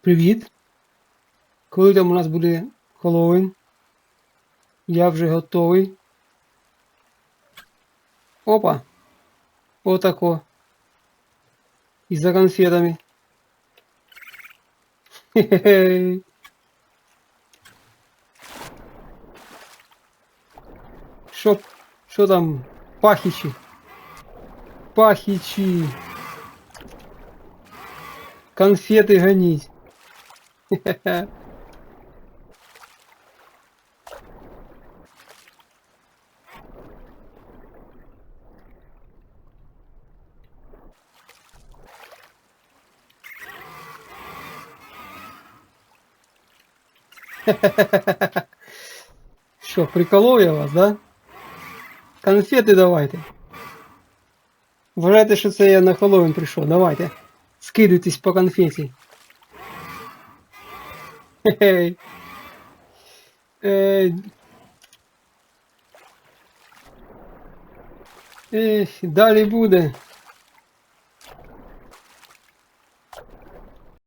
Привіт. Коли там у нас буде Хеллоуін? Я вже готовий. Опа. Отако. І за конфетами. Хе-хе. Що, що там? Пахічі. Пахічі. Конфети гоніть. Хе-хе. Що, приколов я вас, да? Конфети давайте. Вважайте, що це я на Хеллоуін прийшов. Давайте. Скидуйтесь по конфеті. Далі буде.